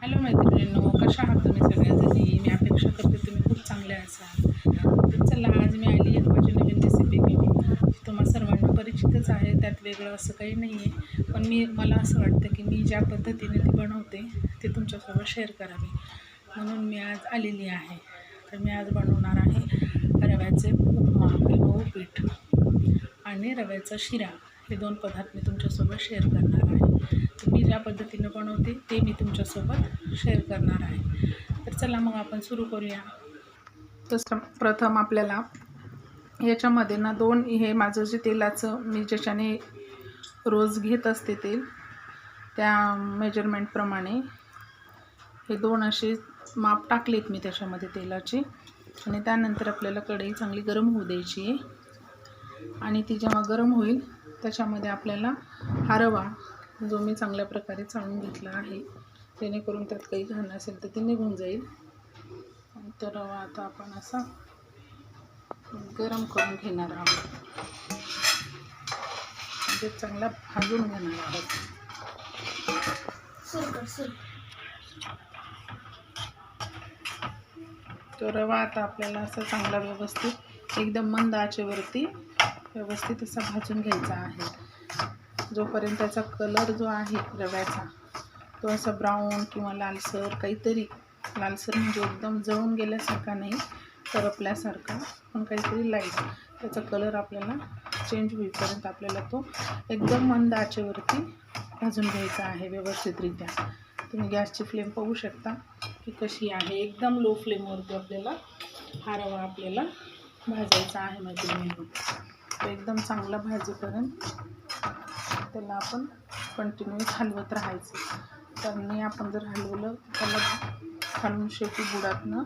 Hello मैत्रिणींनो कशा आहात तुम्ही सगळ्याजणी मी अपेक्षा करते तुम्ही खूप चांगल्या असाल. तर चला आज मी आली आहे माझी नवीन रेसिपी घेऊन. तुम्हा सर्वांना परिचितच आहे त्यात वेगळं असं काही नाही आहे पण मी मला असं वाटतं की मी ज्या पद्धतीने ती बनवते ते तुमच्यासोबत शेअर करावी. म्हणून मी आज आलेली आहे. तर मी आज बनवणार आहे रव्याचे उपमा किंवा उपीठ आणि रव्याचा शिरा. हे दोन पदार्थ मी तुमच्यासोबत शेअर करणार आहे. मी ज्या पद्धतीनं बनवते ते मी तुमच्यासोबत शेअर करणार आहे. तर चला मग आपण सुरू करूया. तसं प्रथम आपल्याला याच्यामध्ये ना दोन हे माझं जे तेलाचं मी ज्याच्याने रोज घेत असते तेल त्या मेजरमेंटप्रमाणे हे दोन असे माप टाकलेत मी त्याच्यामध्ये तेलाचे. आणि त्यानंतर आपल्याला कढई चांगली गरम होऊ द्यायची आहे. आणि ती जेव्हा गरम होईल त्याच्यामध्ये आपल्याला हा रवा जो मी चांगल्या प्रकारे चाळून घेतला आहे जेणेकरून त्यात काही घाण असेल तर ते निघून जाईल. तर रवा आता आपण असा गरम करून घेणार आहोत. म्हणजे चांगला भाजून घेणार आहोत. तो रवा आता आपल्याला असा चांगला व्यवस्थित एकदम मंद आचेवरती व्यवस्थित असा भाजून घ्यायचा आहे. जोपर्यंत त्याचा कलर जो आहे रव्याचा तो असा ब्राऊन किंवा लालसर काहीतरी लालसर म्हणजे एकदम जळून गेल्यासारखा नाही करपल्यासारखा पण काहीतरी लाइट त्याचा कलर आपल्याला चेंज होईपर्यंत आपल्याला तो एकदम मंद आचेवरती भाजून घ्यायचा आहे व्यवस्थितरित्या. तुम्ही गॅसची फ्लेम पाहू शकता की कशी आहे. एकदम लो फ्लेमवरती आपल्याला हा रवा आपल्याला भाजायचा आहे मैत्रिणींनो तो एकदम चांगला भाजेपर्यंत त्याला आपण कंटिन्यू हलवत राहायचं. त्यांनी आपण जर हलवलं त्याला खालून शेवटी बुडातनं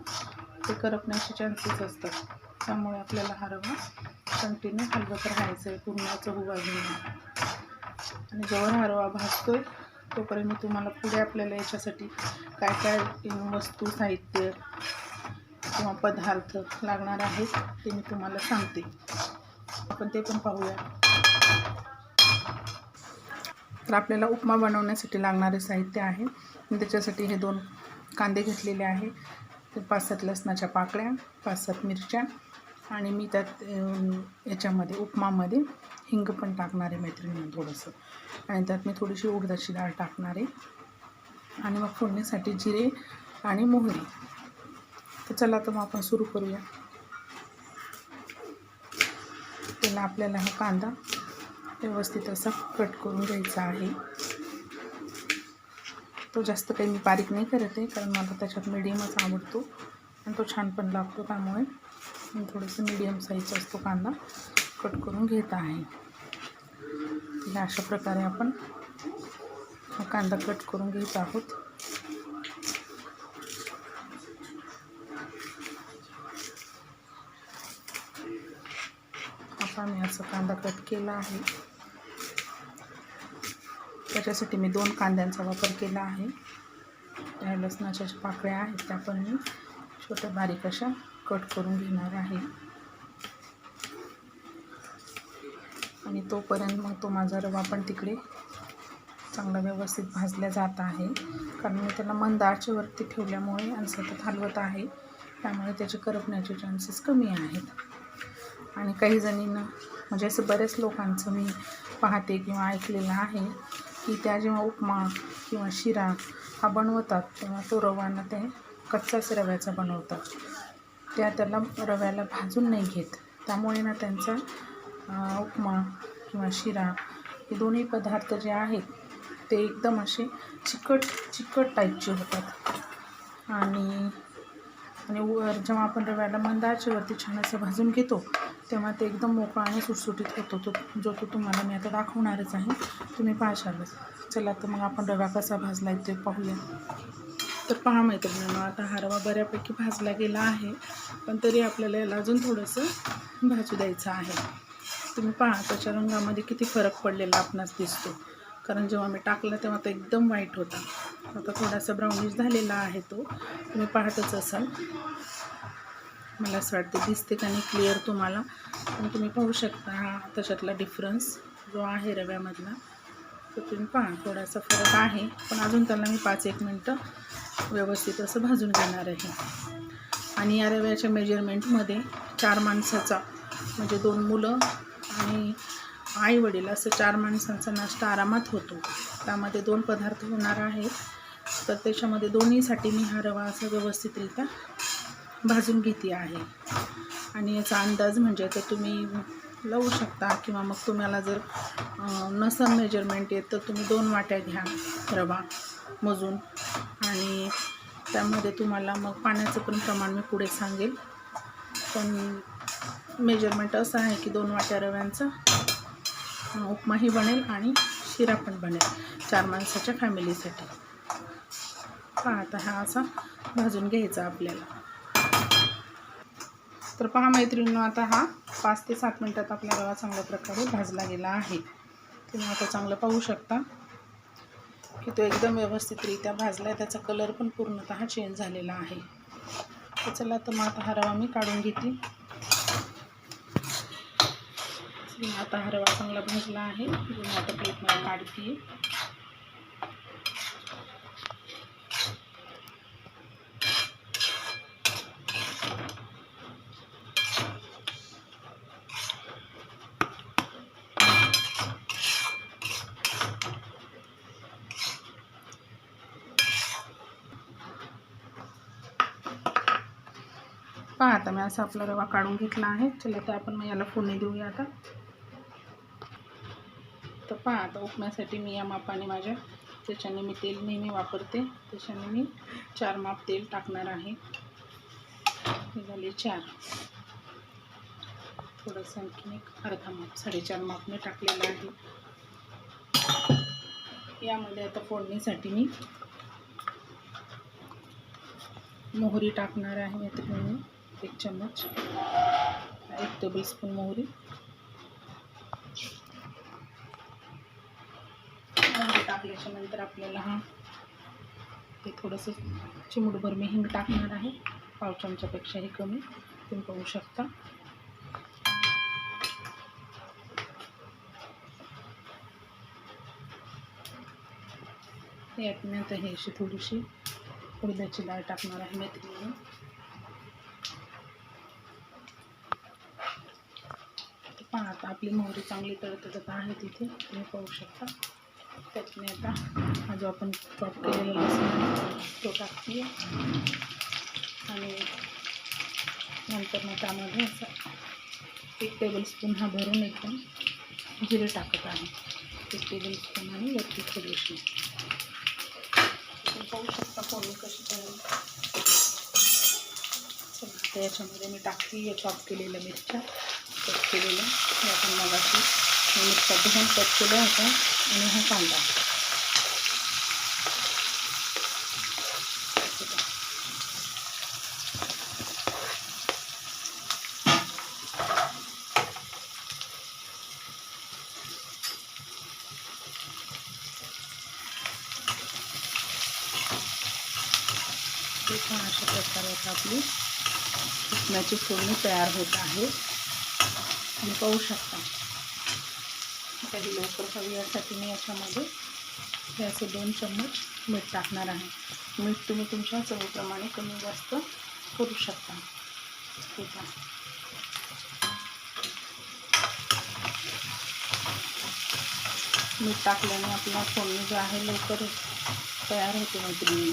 ते करपण्याचे चान्सेस असतात. त्यामुळे आपल्याला हा रवा कंटिन्यू हलवत राहायचं आहे पुरणाचं हुवा घेऊन आणि जेव्हा हा रवा आहे तोपर्यंत मी तुम्हाला पुढे आपल्याला याच्यासाठी काय काय वस्तू साहित्य किंवा पदार्थ लागणार आहेत ते मी तुम्हाला सांगते. आपण ते पण पाहूया. तर आपल्याला उपमा बनवण्यासाठी लागणारे साहित्य आहे. मी त्याच्यासाठी हे दोन कांदे घेतलेले आहे. पाच सात लसणाच्या पाकळ्या पाच सात मिरच्या आणि मी त्यात याच्यामध्ये उपमामध्ये हिंग पण टाकणार आहे मैत्रिणींना थोडंसं. आणि त्यात मी थोडीशी उडदाची डाळ टाकणार आहे. आणि मग फोडणीसाठी जिरे आणि मोहरी. तर चला तर मग आपण सुरू करूया. त्याला आपल्याला हा कांदा व्यवस्थित असा कट करून घ्यायचा आहे. तो जास्त काही मी बारीक नाही करत आहे कारण मला त्याच्यात मिडियमच आवडतो आणि तो छान पण लागतो त्यामुळे मी थोडंसं मिडियम साईजचा असतो कांदा कट करून घेत आहे. ह्या अशा प्रकारे आपण हा कांदा कट करून घेत आहोत. आता मी असं कांदा कट केला आहे. त्याच्यासाठी मी दोन कांद्यांचा वापर केला आहे. त्या लसणाच्या ज्या पाकळ्या आहेत त्या पण मी छोट्या बारीक अशा कट करून घेणार आहे. आणि तोपर्यंत मग तो माझा रवा पण तिकडे चांगला व्यवस्थित भाजला जात आहे. कारण मी त्याला मंद आचेवरती ठेवल्यामुळे आणि सतत हलवत आहे. त्यामुळे त्याचे करपण्याचे चान्सेस कमी आहेत. आणि काही जणींना म्हणजे असं बऱ्याच लोकांचं मी पाहते किंवा ऐकलेलं आहे की त्या जेव्हा उपमा किंवा शिरा हा बनवतात तेव्हा तो रवाना ते कच्चाच रव्याचा बनवतात. त्या त्याला रव्याला भाजून नाही घेत. त्यामुळे ना त्यांचा उपमा किंवा शिरा हे दोन्ही पदार्थ जे आहेत ते एकदम असे चिकट चिकट टाईपचे होतात. आणि आणि वर जेव्हा आपण रव्याला मंदाच्यावरती छान असं भाजून घेतो तेव्हा ते एकदम मोकळा आणि सुटसुटीत होतो. तो जो तो तुम्हाला मी आता दाखवणारच आहे. तुम्ही पाहशालच चला तर मग आपण रवा कसा भाजला आहे ते पाहूया. तर पहा मैत्रिणींनो आता हा रवा बऱ्यापैकी भाजला गेला आहे. पण तरी आपल्याला याला अजून थोडंसं भाजू द्यायचं आहे. तुम्ही पहा त्याच्या रंगामध्ये किती फरक पडलेला आपणास दिसतो. कारण जेव्हा मी टाकलं तेव्हा तो एकदम वाईट होता. आता थोडासा ब्राउनिश झालेला आहे तो. तुम्ही पाहतच असाल. मला असं वाटतं दिसते का नाही क्लिअर तुम्हाला. पण तुम्ही पाहू शकता हा तशातला डिफरन्स जो आहे रव्यामधला. तर तुम्ही पहा थोडासा फरक आहे. पण अजून त्याला मी पाच एक मिनटं व्यवस्थित असं भाजून घेणार आहे. आणि या रव्याच्या मेजरमेंटमध्ये चार माणसाचा म्हणजे दोन मुलं आणि आई वडील असं चार माणसांचा नाश्ता आरामात होतो. त्यामध्ये दोन पदार्थ होणार आहेत. तर त्याच्यामध्ये दोन्हीसाठी मी हा रवा असा व्यवस्थितरित्या भाजून घेते आहे. आणि याचा अंदाज म्हणजे तर तुम्ही लावू शकता किंवा मग तुम्हाला जर नसन मेजरमेंट येत तर तुम्ही दोन वाट्या घ्या रवा मोजून. आणि त्यामध्ये तुम्हाला मग पाण्याचं पण प्रमाण मी पुढे सांगेल. पण मेजरमेंट असं आहे की दोन वाट्या रव्यांचं उपमाही बनेल आणि शिरा पण बनेल चार माणसाच्या फॅमिलीसाठी. पहा आता हा असा भाजून घ्यायचा आपल्याला. तर पहा मैत्रिणींनो आता हा पाच ते सात मिनटात आपला रवा चांगल्या प्रकारे भाजला गेला आहे. तुम्ही आता चांगलं पाहू शकता की तो एकदम व्यवस्थितरित्या भाजला आहे त्याचा कलर पण पूर्णतः चेंज झालेला आहे. तर चला तर मग आता हा रवा मी काढून घेते. मी आता हा रवा चांगला भाजला जो मी आता प्लेटमध्ये काढते. पहा आता मी आपला रवा काढून घेतला आहे. चला तर आपण मग याला फोडणी देऊया तर पहा आता उपण्यासाठी मी या मापाने माझ्या त्याच्याने मी तेल नेहमी वापरते. त्याच्याने मी चार माप तेल टाकणार आहे. हे झाले चार. थोडंसं आणखीन एक अर्धा माप साडेचार माप मी टाकलेलं आहे. यामध्ये आता फोडणीसाठी मी मोहरी टाकणार आहे. यात एक चम्मच एक टेबल स्पून मोहरी. टाकल्याच्यानंतर आपल्याला हा ते थोडंसं चिमूटभर मी हिंग टाकणार आहे. पाव चमच्यापेक्षाही कमी तुम्ही पाहू शकता. यात मी आता हे अशी थोडीशी उडदाची डाळ टाकणार आहे मेथीमध्ये पहा आता आपली मोहरी चांगली तळतळत आहे तिथे तुम्ही पाहू शकता. आता हा जो आपण चॉप केलेला लसूण आहे तो टाकते आणि नंतर असं एक टेबलस्पून हा भरून एकदम जिरे टाकत आहे एक टेबलस्पून आणि वरती तुम्ही पाहू शकता फोडणी कशी चला आता याच्यामध्ये मी टाकते या चॉप केलेल्या कट केलेल्या हे आपण मगाशी या मिरच्या धुवून कट केल्या होत्या आणि हा कांदा हे पण अशा प्रकारे आता आपली उपम्याची फोडणी तयार होत आहे तुम्ही पाहू शकता काही लवकर हवी यासाठी मी याच्यामध्ये हे असे दोन चम्मच मीठ टाकणार आहे. मीठ तुम्ही तुमच्या चवीप्रमाणे कमी जास्त करू शकता. ठीक आहे. मीठ टाकल्याने आपला फोडणी जो आहे लवकर तयार होते मैत्रिणी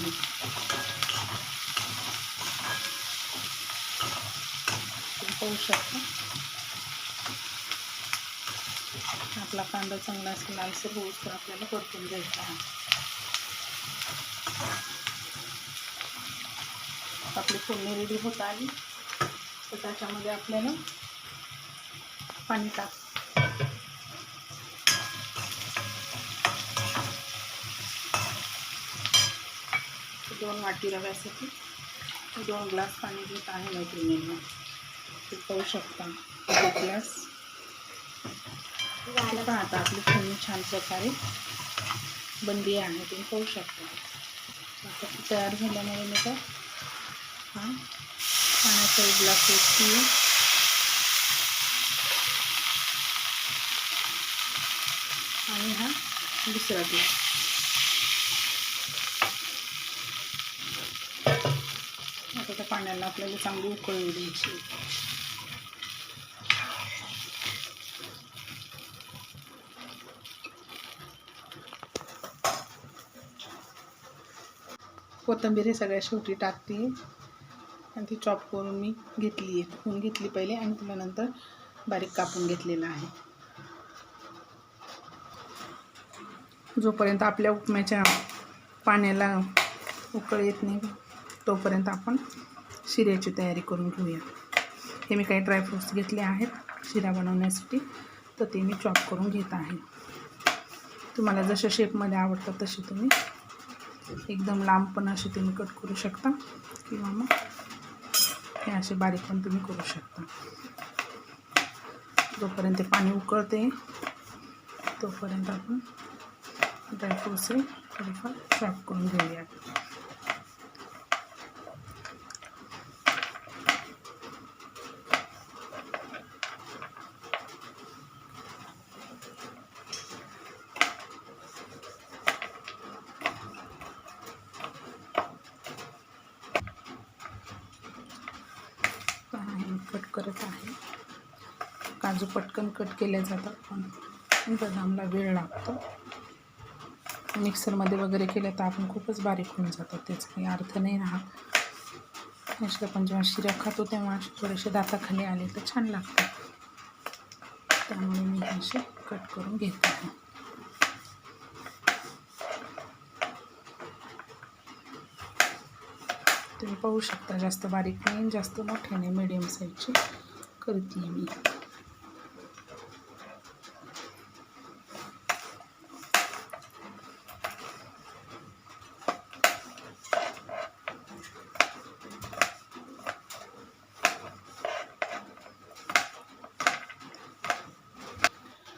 पाहू शकता. आपला कांदा चांगला लालसर होऊस तर आपल्याला परतून घ्यायचा आहे आपली रेडी होत आली तर त्याच्यामध्ये आपल्याला पाणी टाक दोन वाटी रव्यासाठी दोन ग्लास पाणी घेत आहे मैत्रिणींना ते पाहू शकता एक ग्लास हे पहा आता आपली फोडणी छान प्रकारे बनली आहे तुम्ही पाहू शकता. आता ती तयार झाल्यामुळे मी तर हा पाण्याचा एक ग्लास ओतते आणि हा दुसरा ग्लास. आता त्या पाण्याला आपल्याला चांगली उकळ द्यायची. कोथंबीर हे सगळ्या शेवटी टाकते. आणि ती चॉप करून मी घेतली आहे. धुवून घेतली पहिले आणि तिला नंतर बारीक कापून घेतलेलं आहे. जोपर्यंत आपल्या उपम्याच्या पाण्याला उकळ येत नाही तोपर्यंत आपण शिऱ्याची तयारी करून घेऊया. हे मी काही ड्रायफ्रूट्स घेतले आहेत शिरा बनवण्यासाठी. तर ते मी चॉप करून घेत आहे. तुम्हाला जशा शेपमध्ये आवडतात तसे तुम्ही एकदम लांब पण असे तुम्ही कट करू शकता. किंवा मग हे असे बारीक पण तुम्ही करू शकता. जोपर्यंत ते पाणी उकळते तोपर्यंत आपण ड्रायफ्रूट्स हे थोडेफार चॉप करून घेऊया पहा हे कट करत आहे काजू पटकन कट केले जातात पण बदामला वेळ लागतो. मिक्सरमध्ये वगैरे केलं तर आपण खूपच बारीक होऊन जातात त्याचा काही अर्थ नाही राहत. असे आपण जेव्हा शिऱ्या खातो तेव्हा असे थोडेसे दाताखाली आले तर छान लागतात त्यामुळे मी असे कट करून घेते. तुम्ही पाहू शकता जास्त बारीक नाही जास्त मोठे नाही मीडियम साईजचे करते मी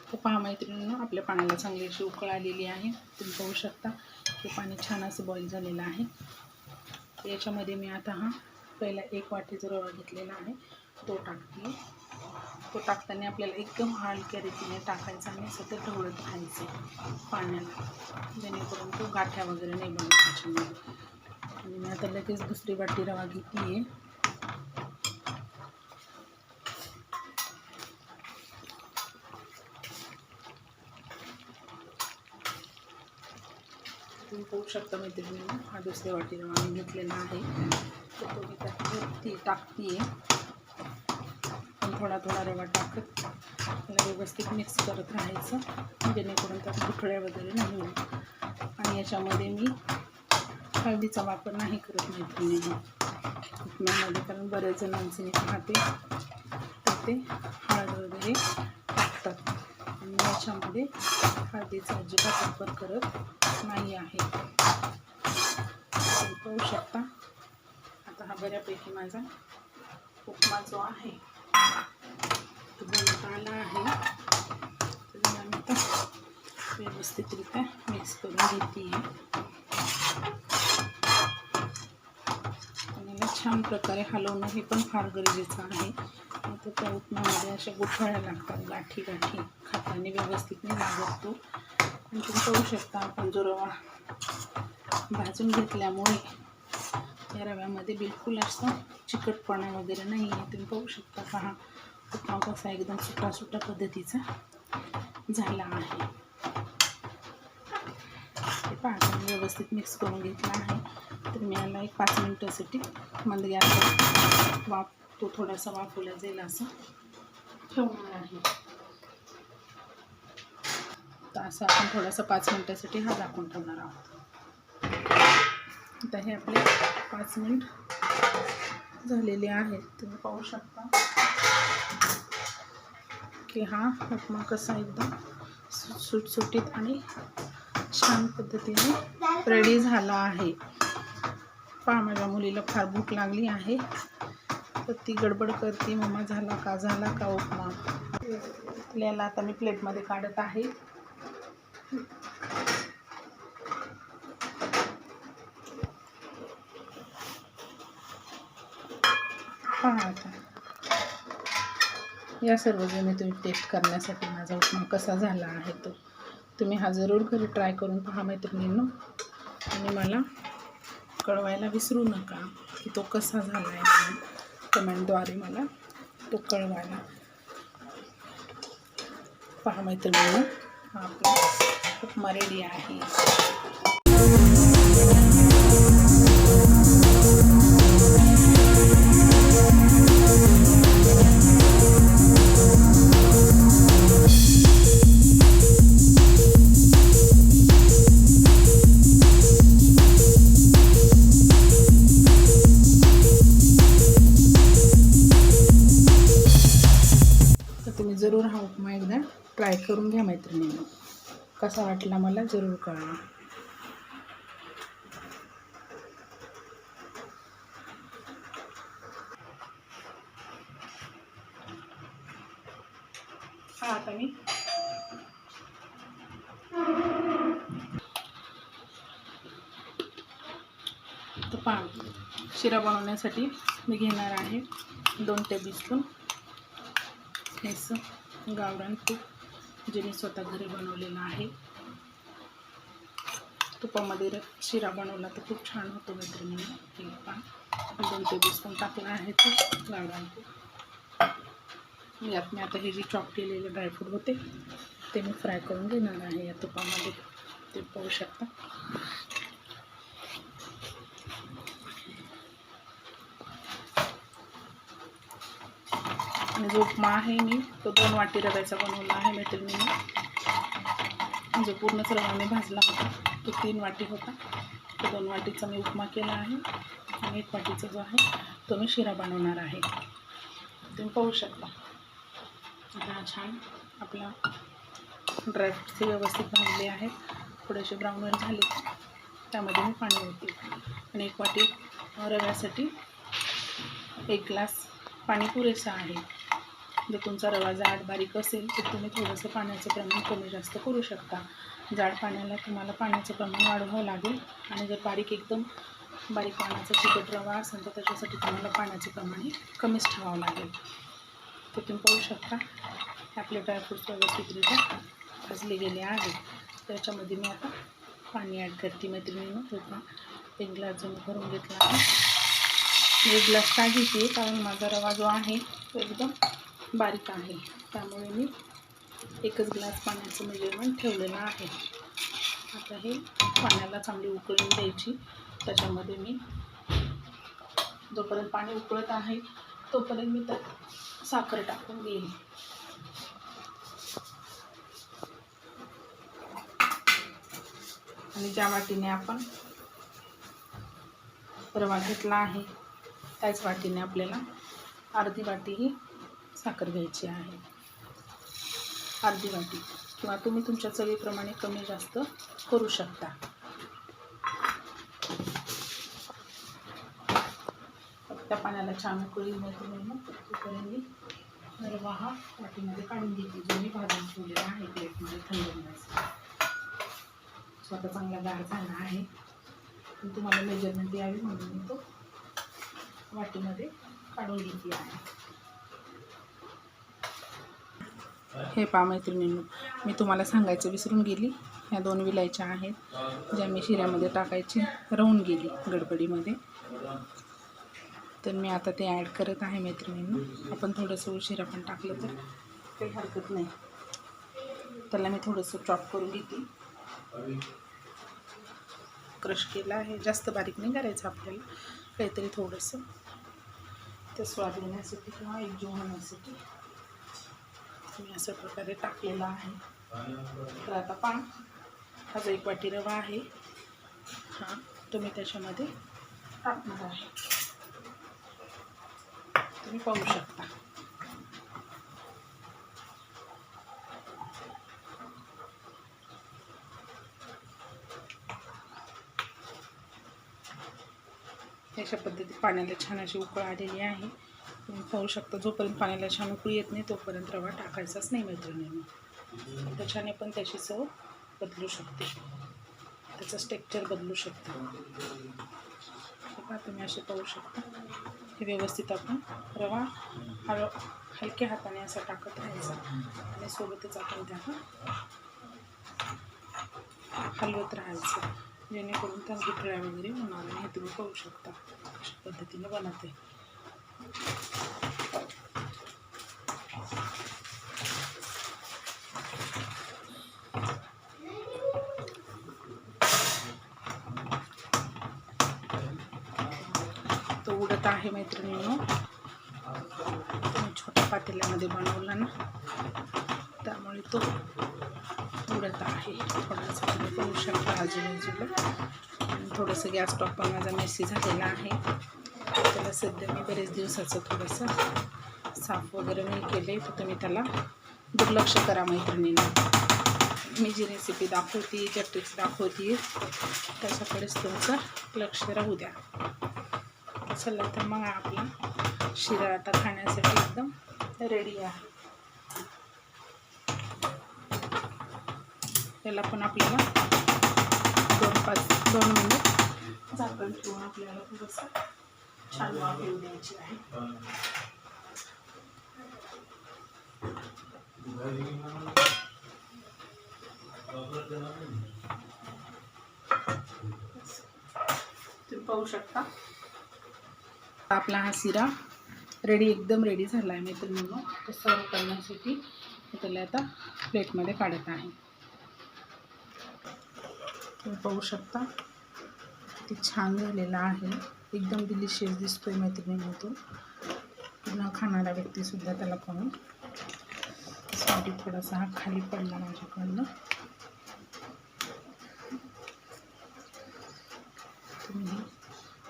तर पहा मैत्रिणींनो आपल्या पाण्याला चांगली अशी उकळ आलेली आहे. तुम्ही पाहू शकता की पाणी छान असं बॉईल झालेलं आहे. याच्यामध्ये मी आता हा पहिला एक वाटी जो रवा घेतलेला आहे. तो टाकते. तो टाकताना आपल्याला एकदम हलक्या रीतीने टाकायचा आणि सतत ढवळत राहायचं पाण्याला. जेणेकरून तो गाठ्या वगैरे नाही बनत त्याच्यामध्ये. आणि मी आता लगेच दुसरी वाटी रवा घेतली आहे तुम्ही पाहू शकता मैत्रिणींना. हा दुसऱ्या वाटी रवा मी घेतलेला आहे. तर तो मी त्यात ती टाकते थोडा थोडा रवा टाकत त्याला व्यवस्थित मिक्स करत राहायचं. जेणेकरून त्यात गुठळ्या वगैरे नाही होईल आणि याच्यामध्ये मी हळदीचा वापर नाही करत मैत्रिणींना. उपम्यामध्ये कारण बऱ्याच जणांचे मी पाहते तर ते हळद वगैरे टाकतात. आणि याच्यामध्ये हळदीचा अजिबात वापर करत नाही आहे. पाहू शकता. आता हा बऱ्यापैकी माझा उपमा जो आहे तो बनत आला आहे. तर मी आता व्यवस्थितरित्या मिक्स करून घेते आणि छान प्रकारे हलवणं हे पण फार गरजेचं आहे. तर त्या उपमामध्ये अशा गुठळ्या लागतात गाठी गाठी खाताने व्यवस्थित नाही लागत तो पाहू शकता आपण जो रवा भाजून घेतल्यामुळे या रव्यामध्ये बिलकुल असं चिकटपणा वगैरे नाही आहे. तुम्ही पाहू शकता पहा उपमा कसा एकदम सुटा सुटा पद्धतीचा झाला आहे. ते पाहता व्यवस्थित मिक्स करून घेतला आहे. तर मी याला एक पाच मिनटासाठी मंद गॅसवर वाफ तो थोडासा वाफवला जाईल असं ठेवणार आहे. आता असं आपण थोडासा पाच मिनटासाठी हा झाकून ठेवणार आहोत. आता हे आपले पाच मिनिट झालेले आहेत. तुम्ही पाहू शकता की हा उपमा कसा एकदम सु- सुटसुटीत आणि छान पद्धतीने रेडी झाला आहे. पहा माझ्या मुलीला फार भूक लागली आहे. तर ती गडबड करते मम्मा झाला का? झाला का उपमा? आपल्याला आता मी प्लेटमध्ये काढत आहे. पहा आता. या सर्वजणी तुम्ही टेस्ट करण्यासाठी माझा उपमा कसा झाला आहे तो तुम्ही हा जरूर घरी ट्राय करून पहा मैत्रिणींनो. आणि मला कळवायला विसरू नका की तो कसा झाला आहे म्हणून. कमेंटद्वारे मला तो कळवायला. पहा मैत्रिणींनो हा आपला उपमा रेडी आहे. तर तुम्ही जरूर हा उपमा एकदा ट्राय करून घ्या मैत्रिणींना. कसा वाटला मला जरूर कळवा. हा आता मी. शिरा बनवण्यासाठी मी घेणार आहे दोन टेबलस्पून हेच गावरान तूप. जे मी स्वतः घरी बनवलेलं आहे. तुपामध्ये शिरा बनवला तर खूप छान होतो मैत्रिणीने. हे पहा. दोन टेबलस्पून टाकलं आहे ते गावरान यात मी आता हे जे चॉप केलेले ड्रायफ्रूट होते ते मी फ्राय करून घेणार आहे या तुपामध्ये. ते पाहू शकता. आणि जो उपमा आहे मी. तो दोन वाटी रव्याचा बनवला आहे मैत्रिणीने म्हणजे जो पूर्णच रव्याने भाजला होता. तो तीन वाटी होता. तो दोन वाटीचा मी उपमा केला आहे. आणि एक वाटीचा जो आहे तो मी शिरा बनवणार आहे. तुम्ही पाहू शकता. आता हा छान आपला ड्रायफ्रूटचे व्यवस्थित भाजले आहेत. थोडेसे ब्राऊनवर झाले. त्यामध्ये मी पाणी होते आणि एक वाटी रव्यासाठी एक ग्लास पाणी पुरेसं आहे. जर तुमचा रवा जाड बारीक असेल तर तुम्ही थोडंसं पाण्याचं प्रमाण कमी जास्त करू शकता. जाड पाण्याला तुम्हाला पाण्याचं प्रमाण वाढवावं लागेल. आणि जर बारीक एकदम बारीक पाण्याचा चिकट रवा असेल तर त्याच्यासाठी तुम्हाला पाण्याचं प्रमाण हे कमीच ठेवावं लागेल. तर तुम्ही पाहू शकता आपले ड्रायफ्रूट्स व्यवस्थितरित्या भाजले गेले आहेत. त्याच्यामध्ये मी आता पाणी ॲड करते मैत्रिणीनं. त्याचा एक ग्लास भरून घेतला आहे. एक ग्लास का घेते? कारण माझा रवा जो आहे तो एकदम बारीक आहे. त्यामुळे मी एकच ग्लास पाण्याचं मेजरमेंट ठेवलेलं आहे. आता हे पाण्याला चांगली उकळून द्यायची. त्याच्यामध्ये मी जोपर्यंत पाणी उकळत आहे तोपर्यंत मी त्यात साखर टाकून घेईन. आणि ज्या वाटीने आपण रवा घेतला आहे त्याच वाटीने आपल्याला अर्धी वाटी ही साखर घ्यायची आहे. अर्धी वाटी किंवा तुम्ही तुमच्या चवीप्रमाणे कमी जास्त करू शकता. त्या पाण्याला छान उकळी मैत्रिणी उकळी हा वाटीमध्ये काढून घेतली जो मी भाजून ठेवलेला आहे प्लेटमध्ये थंड होण्यासाठी. स्वतः चांगला गार झाला आहे. पण तुम्हाला मेजरमेंट द्यावी म्हणून मी तो वाटीमध्ये काढून घेतली आहे. हे पा मैत्रिणींनो. मी तुम्हाला सांगायचं विसरून गेली. ह्या दोन विलायच्या आहेत ज्या मी शिऱ्यामध्ये टाकायची. राहून गेली गडबडीमध्ये. तर मी आता ते ॲड करत आहे मैत्रिणींनो. आपण थोडंसं उशिरा पण टाकलं तर काही हरकत नाही. त्याला मी थोडंसं चॉप करून घेतली क्रश केला आहे. जास्त बारीक नाही करायचं आपल्याला. काहीतरी थोडंसं. ते स्वाद येण्यासाठी किंवा एकजीव होण्यासाठी मी अशा प्रकारे टाकलेला आहे. तर आता पहा हा जो एक वाटी रवा आहे हा तुम्ही त्याच्यामध्ये टाकणार आहे. तुम्ही पाहू शकता. अशा पद्धतीत पाण्याला छान अशी उकळ आलेली आहे. तुम्ही पाहू शकता. जोपर्यंत पाण्याला छान उकळी येत नाही तोपर्यंत रवा टाकायचाच नाही मैत्रिणींनी. त्याच्याने पण त्याची चव बदलू शकते. त्याचं स्ट्रक्चर बदलू शकते. हे तुम्ही असे पाहू शकता. हे व्यवस्थित आपण रवा हळ हलक्या हाताने असा टाकत राहायचा. आणि सोबतच आपण त्याला हलवत राहायचं. जेणेकरून त्यास गुठळ्या वगैरे होणार नाही. हे तुम्ही पाहू शकता. अशा पद्धतीने बनवते. उडत आहे मैत्रिणींनो. छोट्या पातेल्यामध्ये बनवला ना तो उडत आहे. थोडासा तुम्ही पाहू शकता आजूबाजूला. थोडंसं गॅस टॉप पण माझा मेसी झालेला आहे. त्याला मी बरेच दिवसाचं थोडंसं साफ़ वगैरे नाही केले तर तुम्ही त्याला दुर्लक्ष करा मैत्रिणींना. मी जी रेसिपी दाखवते ज्या ट्रिक्स दाखवते त्याच्याकडेच तुमचं लक्ष राहू द्या. चला तर मग आपला शिरा आता खाण्यासाठी एकदम रेडी आहे. त्याला पण आपल्याला दोन पाच दोन मिनिट झाकण ठेवून आपल्याला थोडंसं छान वाफ येऊ द्यायची आहे. तुम्ही पाहू शकता. आपला हा शिरा रेडी एकदम रेडी झाला आहे मित्रांनो तो सर्व करण्यासाठी मी त्याला आता प्लेटमध्ये काढत आहे. तुम्ही पाहू शकता ते छान झालेला आहे. एकदम डिलिशियस दिसतोय मैत्रिणींनो तो. न खाणारा व्यक्तीसुद्धा त्याला पाहून. साठी थोडासा हा खाली पडला माझ्याकडनं. तुम्ही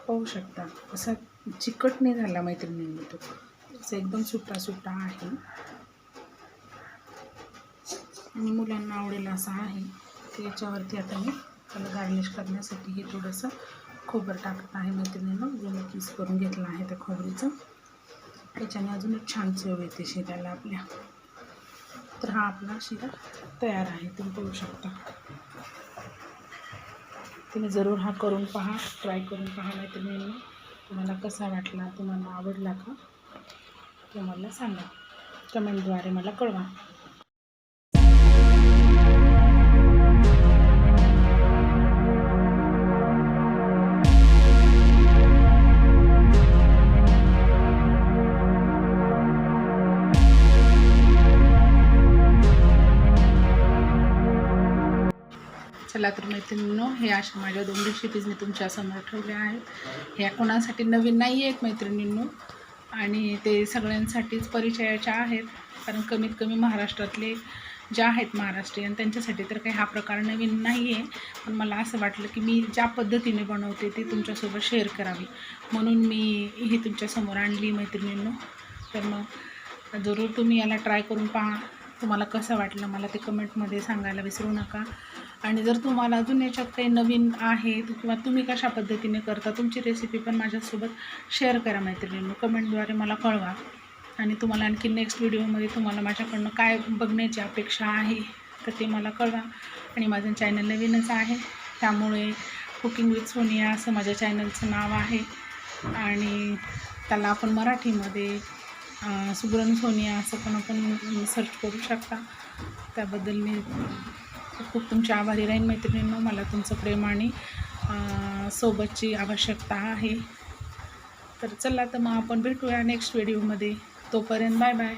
पाहू शकता असा चिकट नाही झाला मैत्रिणींनी तो. असं एकदम सुट्टा सुट्टा आहे. आणि मुलांना आवडेल असा आहे. तर याच्यावरती आता मी त्याला गार्निश करण्यासाठी हे थोडंसं खोबरं टाकत आहे मैत्रिणीनं. जो मी किस करून घेतलं आहे त्या खोबरीचं. त्याच्याने अजून एक छान चव येते शिऱ्याला आपल्या. तर हा आपला शिरा तयार आहे. तुम्ही करू शकता. तुम्ही जरूर हा करून पहा. ट्राय करून पहा मैत्रिणींनी. तुम्हाला कसा वाटला तुम्हाला आवडला का ते मला सांगा. कमेंटद्वारे मला कळवा. चला तर मैत्रिणींनो हे अशा माझ्या दोन रेसिपीज मी तुमच्यासमोर ठेवल्या आहेत. ह्या कोणासाठी नवीन नाही आहेत मैत्रिणींनो. आणि ते सगळ्यांसाठीच परिचयाच्या आहेत. कारण कमीत कमी महाराष्ट्रातले ज्या आहेत महाराष्ट्रीयन त्यांच्यासाठी तर काही हा प्रकार नवीन नाही आहे पण मला असं वाटलं की मी ज्या पद्धतीने बनवते ती तुमच्यासोबत शेअर करावी. म्हणून मी ही तुमच्यासमोर आणली मैत्रिणींनो. तर मग जरूर तुम्ही याला ट्राय करून पहा. तुम्हाला कसं वाटलं मला ते कमेंटमध्ये सांगायला विसरू नका. आणि जर तुम्हाला अजून याच्यात काही नवीन आहे किंवा तुम्ही कशा पद्धतीने करता तुमची रेसिपी पण माझ्यासोबत शेअर करा मैत्रिणींनो. कमेंटद्वारे मला कळवा. आणि तुम्हाला आणखी नेक्स्ट व्हिडिओमध्ये तुम्हाला माझ्याकडनं काय बघण्याची अपेक्षा आहे तर ते मला कळवा. आणि माझं चॅनल नवीनच आहे त्यामुळे कुकिंग विथ सोनिया असं माझ्या चॅनलचं नाव आहे. आणि त्याला आपण मराठीमध्ये अं, सोनिया असं पण आपण सर्च करू शकता. त्याबद्दल मी खूप खूप तुमची आभारी राहीन मैत्रिणींनो. मला तुमचं प्रेम आणि सोबतची आवश्यकता आहे. तर चला तर मग आपण भेटूया नेक्स्ट व्हिडिओमध्ये तोपर्यंत बाय बाय